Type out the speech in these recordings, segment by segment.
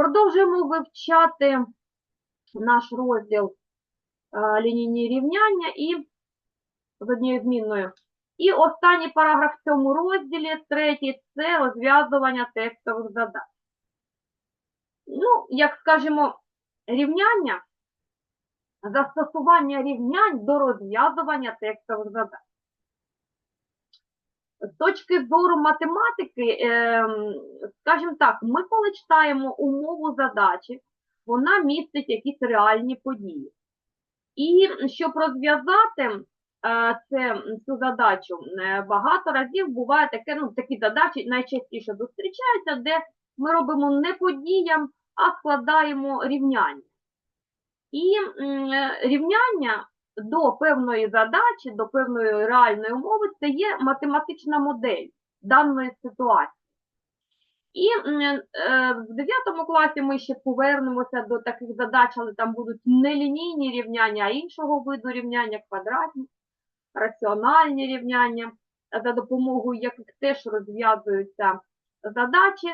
Продовжуємо вивчати наш розділ е, лінійні рівняння і з однією змінною. І останній параграф в цьому розділі, третій, це розв'язування текстових задач. Ну, як скажемо, рівняння, застосування рівнянь до розв'язування текстових задач. З точки зору математики, ем, скажімо так, ми коли читаємо умову задачі, вона містить якісь реальні події. І щоб розв'язати е, це, цю задачу, е, багато разів буває таке, ну, такі задачі найчастіше зустрічаються, де ми робимо не подіям, а складаємо рівняння. І е, рівняння до певної задачі, до певної реальної умови, це є математична модель даної ситуації. І е, в 9 класі ми ще повернемося до таких задач, але там будуть не лінійні рівняння, а іншого виду рівняння, квадратні, раціональні рівняння, за допомогою яких теж розв'язуються задачі.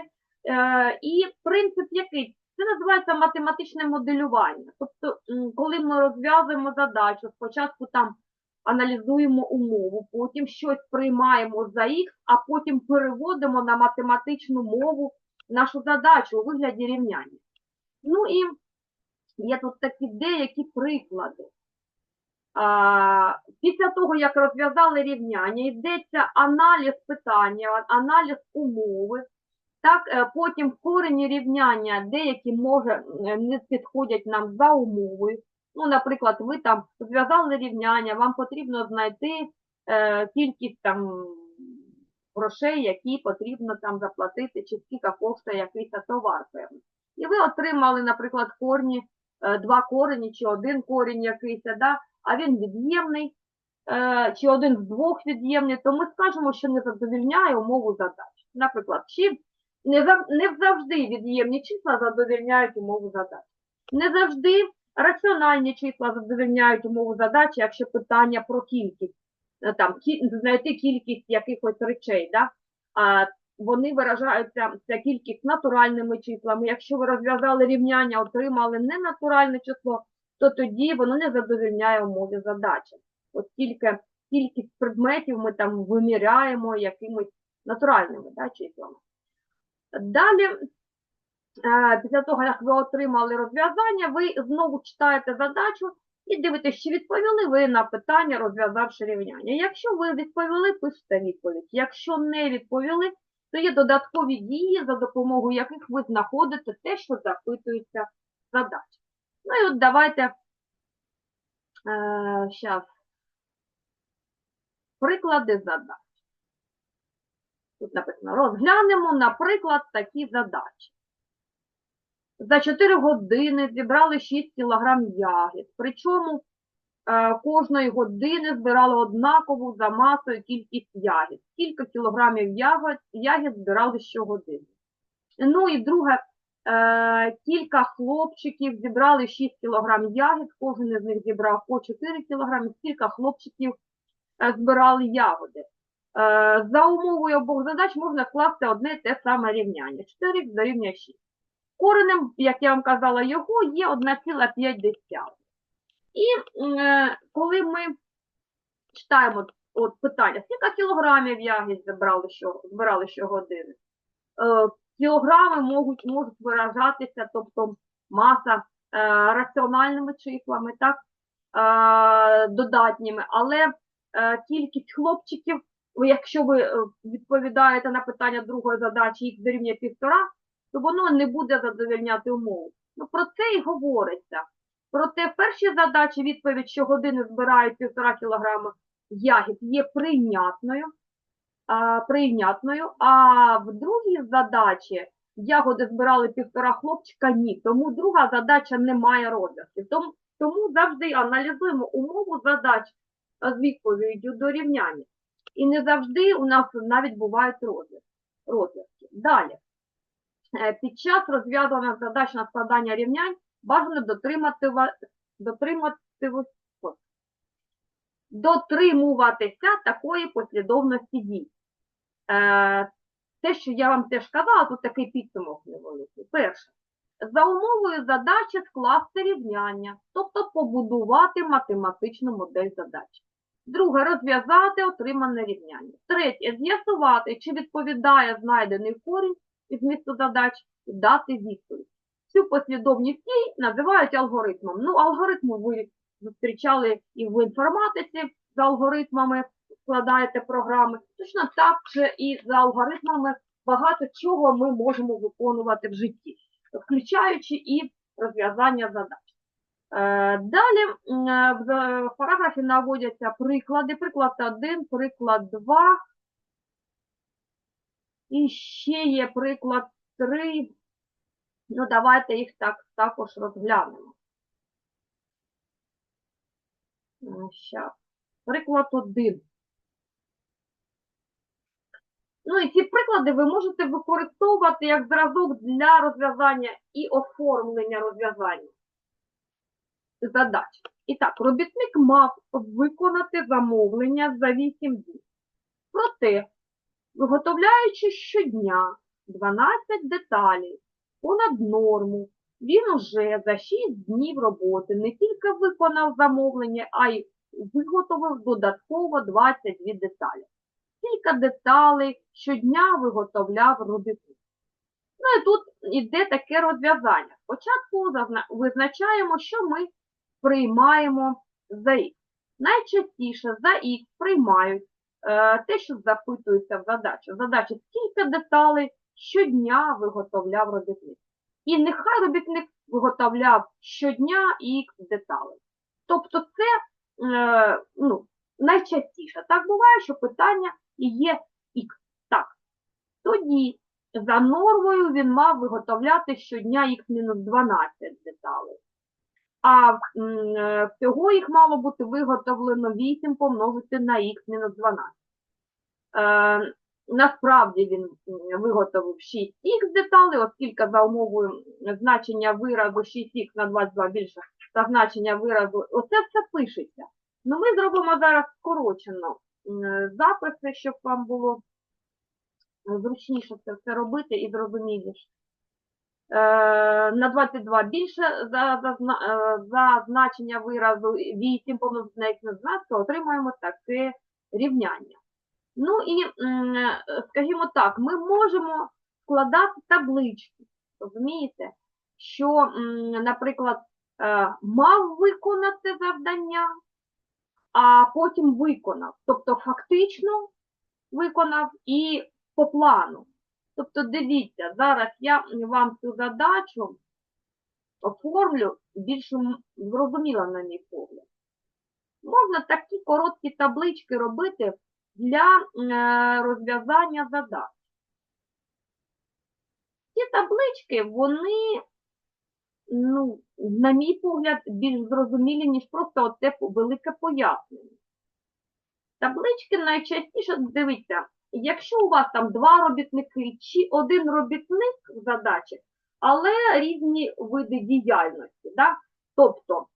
Е, І принцип який? Це називається математичне моделювання. Тобто, коли ми розв'язуємо задачу, спочатку там аналізуємо умову, потім щось приймаємо за їх, а потім переводимо на математичну мову нашу задачу у вигляді рівняння. Ну і є тут такі деякі приклади. Після того, як розв'язали рівняння, йдеться аналіз питання, аналіз умови. Так, е, потім в корені рівняння деякі може не підходять нам за умовою. Ну, наприклад, ви там зв'язали рівняння, вам потрібно знайти е, кількість там грошей, які потрібно там заплатити, чи скільки коштує якийсь товар певний. І ви отримали, наприклад, корні, е, два корені, чи один корінь якийсь, да? а він від'ємний, е, чи один з двох від'ємний, то ми скажемо, що не задовільняє умову задач. Наприклад, чи не, зав... не завжди від'ємні числа задовільняють умову задач. Не завжди раціональні числа задовільняють умову задачі, якщо питання про кількість, е, там, знайти кількість якихось речей. Да? А вони виражаються ця кількість натуральними числами. Якщо ви розв'язали рівняння, отримали ненатуральне число, то тоді воно не задовільняє умові задачі. Оскільки кількість предметів ми там виміряємо якимись натуральними да, числами. Далі, е, після того, як ви отримали розв'язання, ви знову читаєте задачу і дивитесь, чи відповіли ви на питання, розв'язавши рівняння. Якщо ви відповіли, пишете відповідь. Якщо не відповіли, то є додаткові дії, за допомогою яких ви знаходите те, що запитується задача. Ну і от давайте е, зараз приклади задач. Тут написано, розглянемо, наприклад, такі задачі. За 4 години зібрали 6 кг ягід, причому е, кожної години збирали однакову за масою кількість ягід. Скільки кілограмів ягод, ягід збирали щогодини. Ну і друге, е, кілька хлопчиків зібрали 6 кг ягід, кожен із них зібрав по 4 кг, скільки хлопчиків е, збирали ягоди. Е, За умовою обох задач можна скласти одне те саме рівняння. 4 дорівнює 6. Коренем, як я вам казала, його є 1,5. І е, коли ми читаємо от питання, скільки кілограмів ягід збирали, що, збирали щогодини, е, кілограми можуть, можуть виражатися, тобто маса е, раціональними числами, так, е, додатніми, але е, кількість хлопчиків якщо ви е, відповідаєте на питання другої задачі, їх дорівнює півтора, то воно не буде задовольняти умову. Ну, про це і говориться. Проте в першій задачі відповідь, що години збирають півтора кілограма ягід, є прийнятною, а, прийнятною, а в другій задачі ягоди збирали півтора хлопчика, ні. Тому друга задача не має розв'язків. Тому, тому завжди аналізуємо умову задач з відповіддю до рівняння. І не завжди у нас навіть бувають розв'язки. Далі, Е, під час розв'язування задач на складання рівнянь бажано дотримати, дотримуватися такої послідовності дій. Е, те, що я вам теж казала, тут такий підсумок невеликий. Перше, За умовою задачі скласти рівняння, тобто побудувати математичну модель задачі. Друге розв'язати отримане рівняння. Третє з'ясувати, чи відповідає знайдений корінь із змісту задач і дати відповідь. Цю послідовність дій називають алгоритмом. Ну, алгоритму ви зустрічали і в інформатиці з алгоритмами складаєте програми. Точно так же і за алгоритмами багато чого ми можемо виконувати в житті, включаючи і розв'язання задач. Е, Далі е, в в параграфі наводяться приклади. Приклад 1, приклад 2. І ще є приклад 3. Ну, давайте їх так, також розглянемо. Щас. Приклад 1. Ну і ці приклади ви можете використовувати як зразок для розв'язання і оформлення розв'язання задач. І так, робітник мав виконати замовлення за 8 днів. Проте, виготовляючи щодня 12 деталей понад норму, він уже за 6 днів роботи не тільки виконав замовлення, а й виготовив додатково 22 деталі. Кілька деталей щодня виготовляв робітник. Ну і тут іде таке розв'язання. Спочатку визначаємо, що ми приймаємо за Х. Найчастіше за Х приймають е, те, що запитується в задачі. Задача скільки деталей щодня виготовляв робітник. І нехай робітник виготовляв щодня Х деталей. Тобто це е, ну, найчастіше. Так буває, що питання і є Х. Так. Тоді за нормою він мав виготовляти щодня Х-12 деталей. А е, всього їх мало бути виготовлено 8 помножити на х-12. Е, насправді він виготовив 6х деталей, оскільки за умовою значення виразу 6х на 22 більше та значення виразу, оце все пишеться. Ну, ми зробимо зараз скорочено записи, щоб вам було зручніше це все робити і зрозуміліше. Е, на 22 більше за, за, е, за значення виразу 8 помножити на на 12, отримаємо таке рівняння. Ну і, скажімо так, ми можемо складати таблички, розумієте, що, наприклад, е, мав виконати завдання, а потім виконав. Тобто фактично виконав і по плану. Тобто, дивіться, зараз я вам цю задачу оформлю більш зрозуміло, на мій погляд. Можна такі короткі таблички робити для е, розв'язання задач. Ці таблички, вони, ну, на мій погляд, більш зрозумілі, ніж просто оце велике пояснення. Таблички найчастіше, дивіться, якщо у вас там два робітники чи один робітник в задачі, але різні види діяльності. Да? Тобто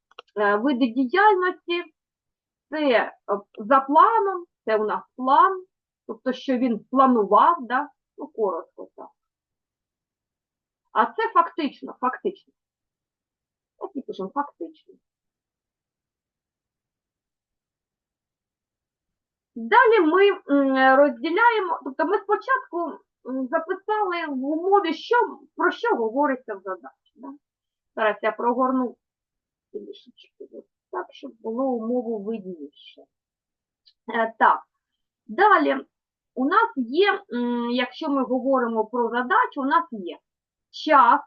е, види діяльності це е, за планом, це у нас план, тобто що він планував, да? ну коротко так. А це фактично, фактично. Так і пишемо фактично. Далі ми розділяємо, тобто ми спочатку записали в умові, що, про що говориться в задачі. Да? Зараз я прогорну трішечки так, щоб було умову видніше. Е, так, далі у нас є, якщо ми говоримо про задачу, у нас є час,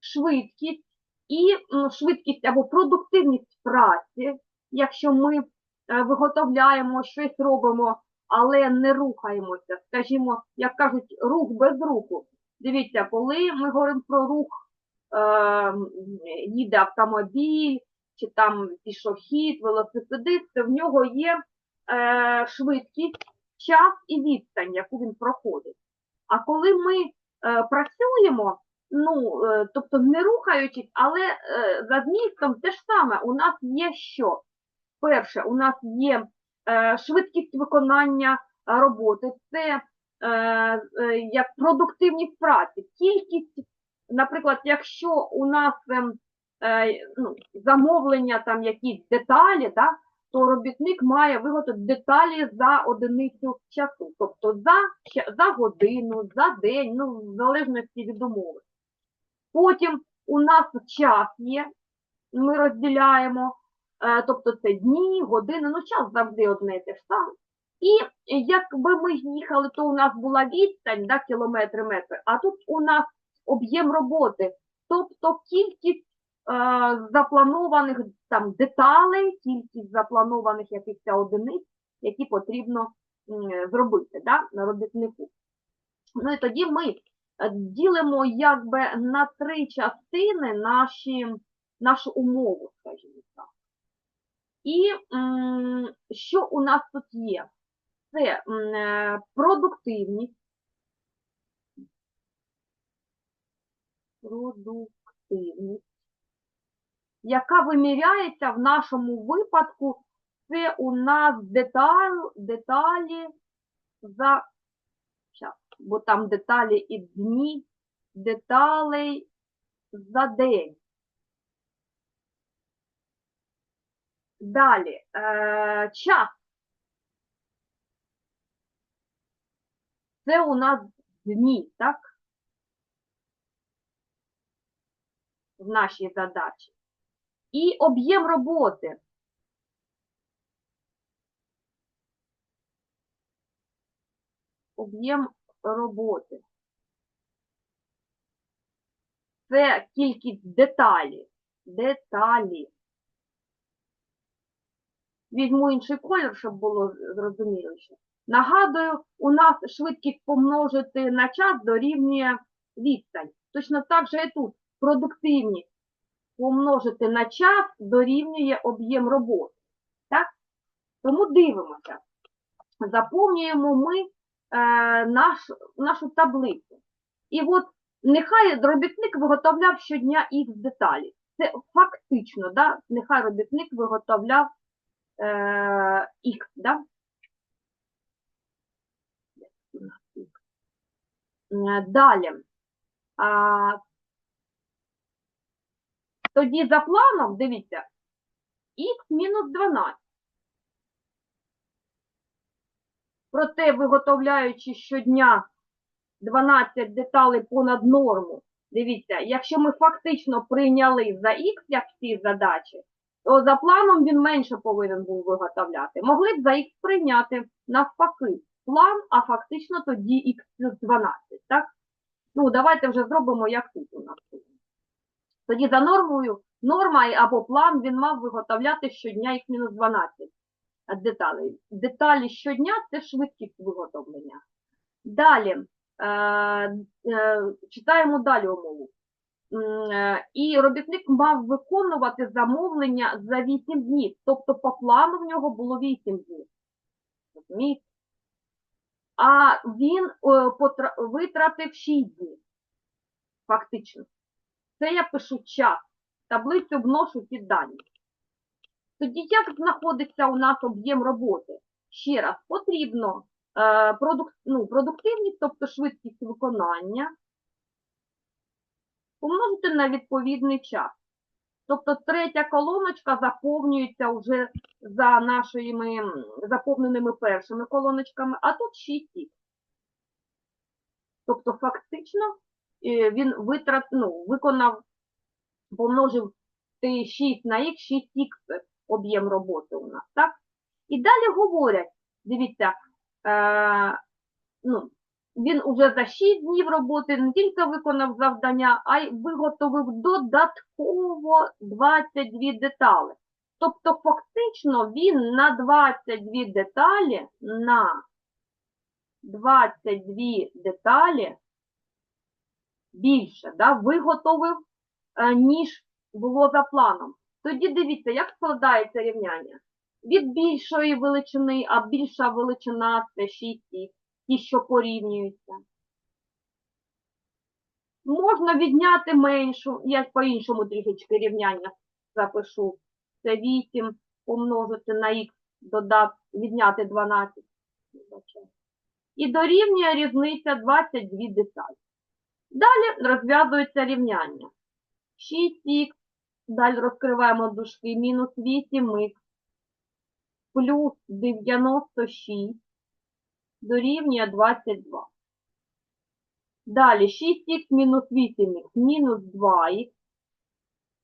швидкість і швидкість або продуктивність праці, якщо ми виготовляємо щось робимо, але не рухаємося. Скажімо, як кажуть, рух без руху. Дивіться, коли ми говоримо про рух, е, їде автомобіль, чи там пішохід, велосипедист, то в нього є е, швидкість, час і відстань, яку він проходить. А коли ми е, працюємо, ну, е, тобто не рухаючись, але е, за змістом те ж саме, у нас є що? Перше, у нас є е, швидкість виконання е, роботи, це е, як продуктивність праці, кількість наприклад, якщо у нас ну, замовлення там якісь деталі, так, то робітник має виготовити деталі за одиницю часу, тобто за, за годину, за день, ну, в залежності від умови. Потім у нас час є, ми розділяємо, тобто це дні, години, ну час завжди одне те ж саме. І якби ми їхали, то у нас була відстань, да, кілометри, метри, а тут у нас об'єм роботи, тобто кількість е, запланованих там деталей, кількість запланованих якихось одиниць, які потрібно м, зробити да, на робітнику. Ну і тоді ми е, ділимо якби на три частини наші, нашу умову, скажімо так. І що у нас тут є? Це е, продуктивність. Продуктивність, яка виміряється в нашому випадку, це у нас деталь, деталі за щас, бо там деталі і дні, деталей за день. Далі, е, час. Це у нас дні, так? В нашій задачі. І об'єм роботи. Об'єм роботи. Це кількість деталі. Деталі. Візьму інший колір, щоб було зрозуміліше. Нагадую, у нас швидкість помножити на час дорівнює відстань. Точно так же і тут продуктивність помножити на час дорівнює об'єм роботи. Так? Тому дивимося. Заповнюємо ми е, наш, нашу таблицю. І от нехай робітник виготовляв щодня х деталі. Це фактично, да? нехай робітник виготовляв е, х. Да? Е, Далі. А, тоді за планом, дивіться, х мінус 12. Проте, виготовляючи щодня 12 деталей понад норму, дивіться, якщо ми фактично прийняли за х, як в цій задачі, за планом він менше повинен був виготовляти. Могли б за х прийняти навпаки план, а фактично тоді х плюс 12, так? Ну, давайте вже зробимо, як тут у нас. Тоді за нормою, норма або план він мав виготовляти щодня х мінус 12 деталей. Деталі щодня це швидкість виготовлення. Далі, е, е, читаємо далі умову. Е, І робітник мав виконувати замовлення за 8 днів. Тобто по плану в нього було 8 днів. Розумієте? А він е, витратив 6 днів. Фактично. Це я пишу час. Таблицю вношу під дані. Тоді як знаходиться у нас об'єм роботи? Ще раз, потрібно е, ну, продуктивність, тобто швидкість виконання, помножити на відповідний час. Тобто третя колоночка заповнюється вже за нашими заповненими першими колоночками, а тут 6 х. Тобто фактично е, він витрат, ну, виконав, помножив ти 6 на х, 6х об'єм роботи у нас, так? І далі говорять, дивіться, е, ну, він уже за 6 днів роботи не тільки виконав завдання, а й виготовив додатково 22 деталі. Тобто, фактично, він на 22 деталі, на 22 деталі більше да, виготовив, е, ніж було за планом. Тоді дивіться, як складається рівняння. Від більшої величини, а більша величина це 6 х, ті, що порівнюються. Можна відняти меншу, я по-іншому трішечки рівняння запишу. Це 8 помножити на х, додати, відняти 12. І дорівнює різниця 22 деталі. Далі розв'язується рівняння. 6х, далі розкриваємо дужки, мінус 8х, плюс 96 дорівнює 22. Далі 6х мінус 8х мінус 2х,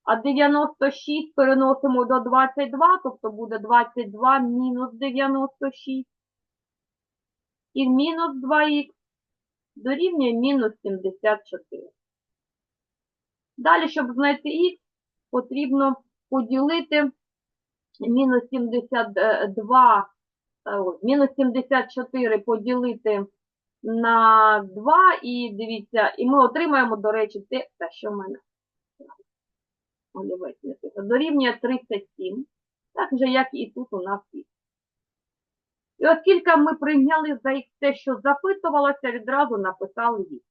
а 96 переносимо до 22, тобто буде 22 мінус 96. І мінус 2х дорівнює мінус 74. Далі, щоб знайти х, потрібно поділити мінус 72, е, ой, мінус 74 поділити на 2, і дивіться, і ми отримаємо, до речі, те, що в мене дорівнює 37, так же, як і тут у нас х. І оскільки ми прийняли за х те, що запитувалося, відразу написали відповідь.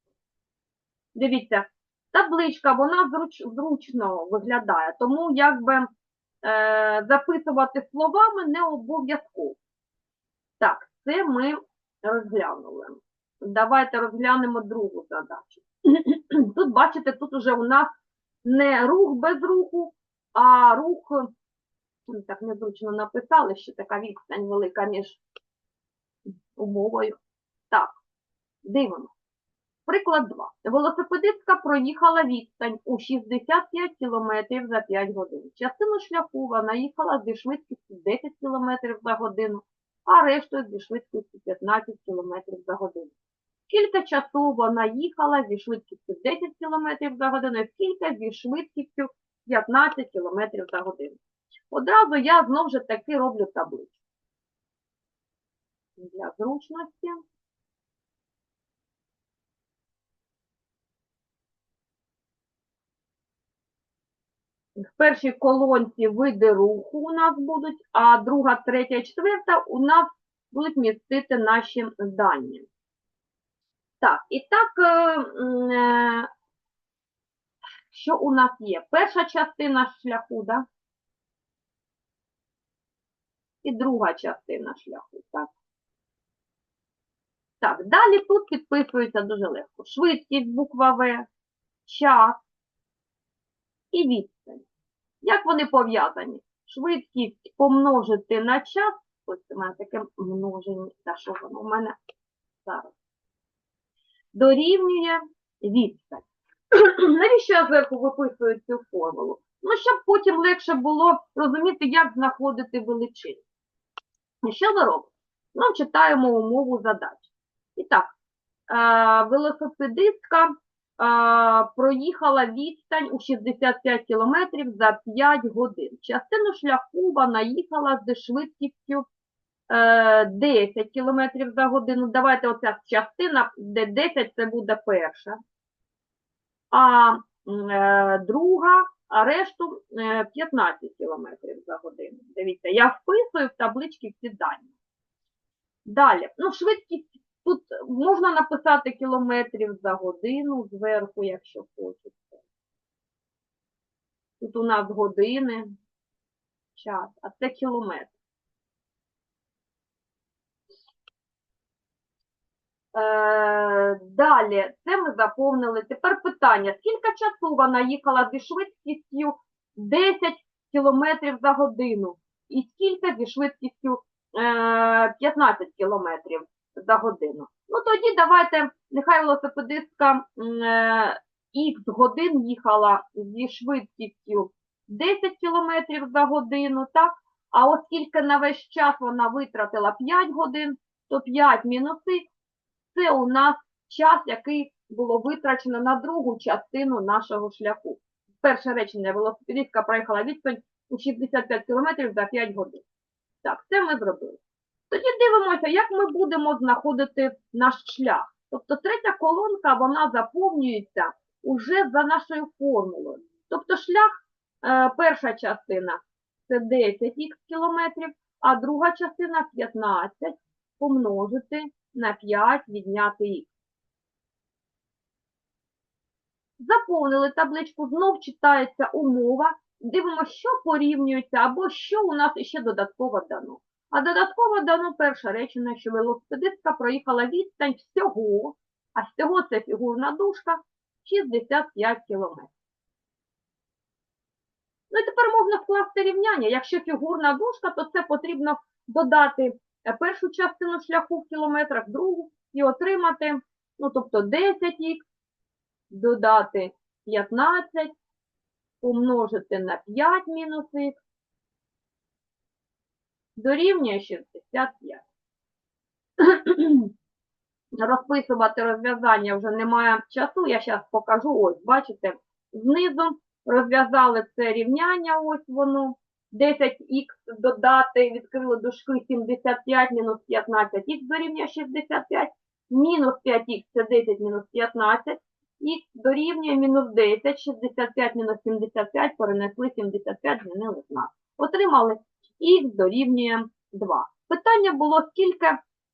Дивіться, табличка, вона зруч, зручно виглядає, тому якби е, записувати словами не обов'язково. Так, це ми розглянули. Давайте розглянемо другу задачу. Тут, бачите, тут уже у нас не рух без руху, а рух, ну, так незручно написали, що така відстань велика між умовою. Так, дивимося. Приклад 2. Велосипедистка проїхала відстань у 65 км за 5 годин. Частину шляху вона їхала зі швидкістю 10 км за годину, а решту зі швидкістю 15 км за годину. Кілька часу вона їхала зі швидкістю 10 км за годину, кілька зі швидкістю 15 км за годину. Одразу я знову ж таки роблю таблицю. Для зручності. В першій колонці види руху у нас будуть, а друга, третя, четверта у нас будуть містити наші дані. Так, і так, е, е, що у нас є? Перша частина шляху, да? І друга частина шляху, так? Так, далі тут підписується дуже легко. Швидкість, буква В, час і відстань. Як вони пов'язані? Швидкість помножити на час, ось у мене таке множення, та що воно у мене зараз, дорівнює відстань. Навіщо я зверху виписую цю формулу? Ну, щоб потім легше було розуміти, як знаходити величину. Що ви робите? Ну, читаємо умову задач. І так, е, велосипедистка проїхала відстань у 65 км за 5 годин. Частину шляху вона їхала зі швидкістю е, 10 км за годину. Давайте оця частина, де 10 це буде перша. А е, друга, а решту е, 15 км за годину. Дивіться, я вписую в таблички всі дані. Далі, ну, швидкість тут можна написати кілометрів за годину зверху, якщо хочете. Тут у нас години, час, а це кілометр. Е, далі, це ми заповнили. Тепер питання, скільки часу вона їхала зі швидкістю 10 км за годину? І скільки зі швидкістю е, 15 км за годину? Ну тоді давайте, нехай велосипедистка х годин їхала зі швидкістю 10 км за годину, так? А оскільки на весь час вона витратила 5 годин, то 5 мінус х це у нас час, який було витрачено на другу частину нашого шляху. Перше речення велосипедистка проїхала відстань у 65 км за 5 годин. Так, це ми зробили. Тоді дивимося, як ми будемо знаходити наш шлях. Тобто третя колонка, вона заповнюється уже за нашою формулою. Тобто шлях, е, перша частина це 10х кілометрів, а друга частина 15 помножити на 5 відняти х. Заповнили табличку, знов читається умова, дивимося, що порівнюється, або що у нас ще додатково дано. А додатково дано перше речення, що велосипедистка проїхала відстань всього, а всього це фігурна дужка, 65 км. Ну і тепер можна скласти рівняння. Якщо фігурна дужка, то це потрібно додати е, першу частину шляху в кілометрах, другу і отримати, ну тобто 10х, додати 15, помножити на 5 мінус х, дорівнює 65. Розписувати розв'язання вже немає часу, я зараз покажу, ось, бачите, знизу розв'язали це рівняння, ось воно, 10х додати, відкрили дужки 75 мінус 15х дорівнює 65, мінус 5х це 10 мінус 15, х дорівнює мінус 10, 65 мінус 75, перенесли 75, змінили знак. Отримали х дорівнює 2. Питання було, скільки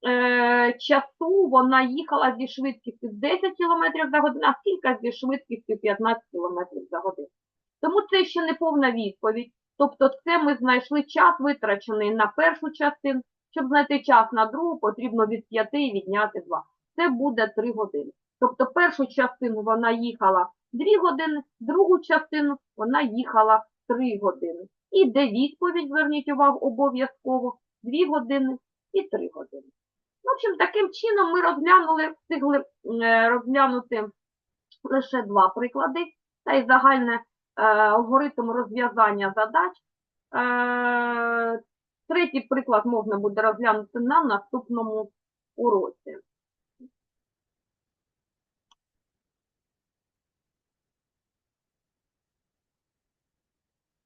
е, часу вона їхала зі швидкістю 10 км за годину, а скільки зі швидкістю 15 км за годину. Тому це ще не повна відповідь. Тобто це ми знайшли час, витрачений на першу частину. Щоб знайти час на другу, потрібно від 5 відняти 2. Це буде 3 години. Тобто першу частину вона їхала 2 години, другу частину вона їхала 3 години. І де відповідь, зверніть увагу, обов'язково 2 години і 3 години. В общем, таким чином ми розглянули, встигли е, розглянути лише два приклади, та й загальне е, алгоритм розв'язання задач. Е, третій приклад можна буде розглянути на наступному уроці.